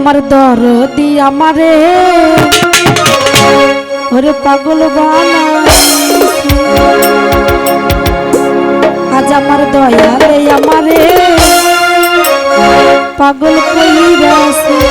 আমার দর দরদি আমারে। ওরে পাগল আজ আমার দয়ালে আমারে পাগল কইরাছে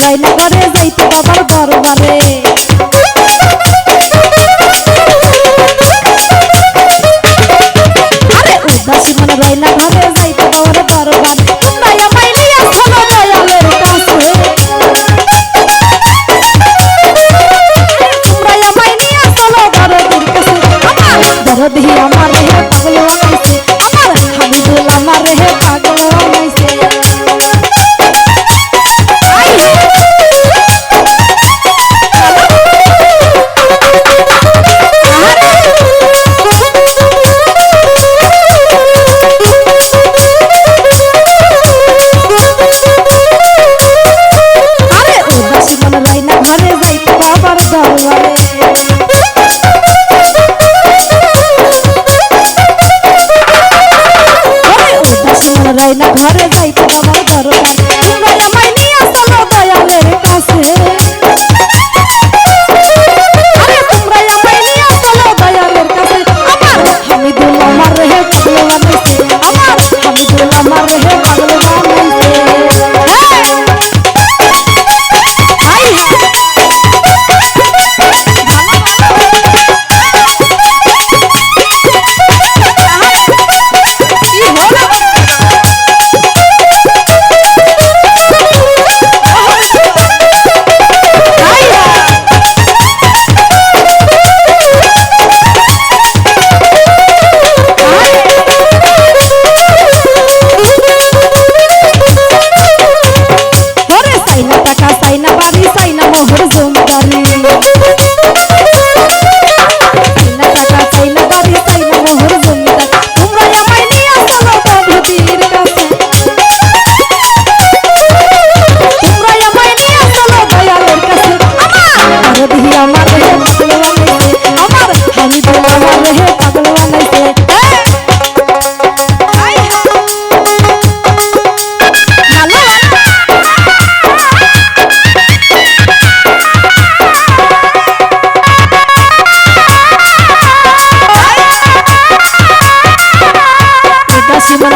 রাইনা করে যাইতো বাবার দরবারে।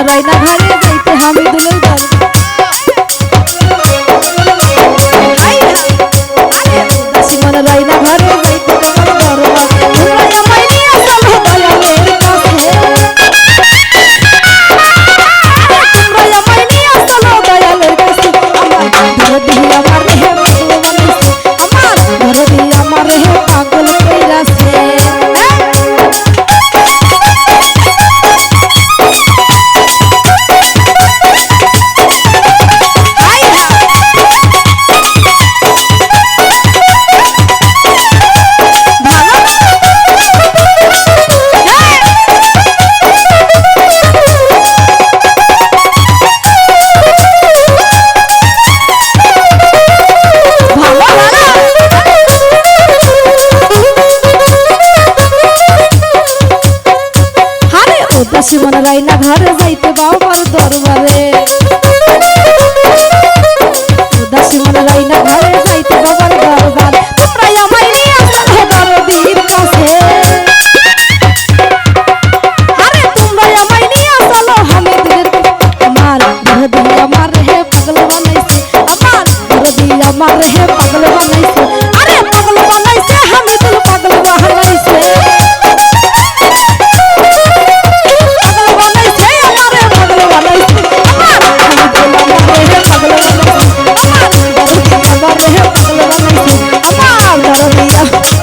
রায়না ঘরে দাসী মনে রাই না, ঘরে যাইতে বাবার দরবারে। দাসী মনে রাই না, ঘরে যাইতে বাবার দরবারে। তোমরা আমায় নিয়ে আসো দরদির কাছে। আরে তোমরা আমায় নিয়ে আসো হামিদের আমার দরদি আমার হে পাগল বানাইছে। আমার আমার হে Oh.